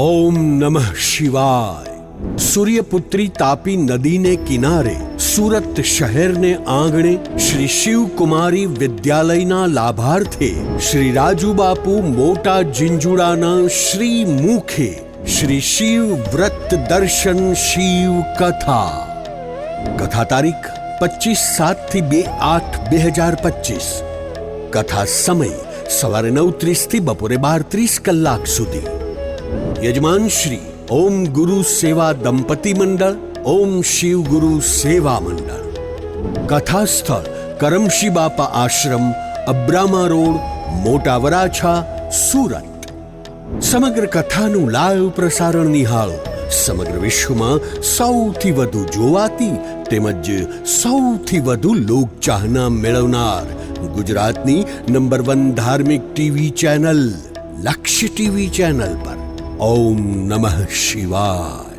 ओम नमः शिवाय સૂર્યપુત્રી તાપી નદીને કિનારે સુરત શહેરને આંગણે શ્રી શિવકુમારી વિદ્યાલયના લાભાર્થે શ્રી રાજુબાપુ મોટા જીંજુડાના શ્રી મુખે શ્રી શિવ વ્રત દર્શન શિવ કથા કથા તારીખ પચીસ સાત થી બે આઠ બે હજાર પચીસ કથા સમય સવારે નવ ત્રીસ થી બપોરે બાર ત્રીસ કલાક સુધી યજમાન શ્રી ઓમ ગુરુ સેવા દંપતિ મંડળ ઓમ શિવ ગુરુ સેવા મંડળ કથા સ્થળ કરમશી બાપા આશ્રમ અબ્રામા રોડ મોટા વરાછા સુરત સમગ્ર કથાનું લાઈવ પ્રસારણ નિહાળો સમગ્ર વિશ્વમાં સૌથી વધુ જોવાતી તેમજ સૌથી વધુ લોકચાહના મેળવનાર ગુજરાતની નંબર વન ધાર્મિક TV channel Lakshya TV channel પર ओम नमः शिवाय।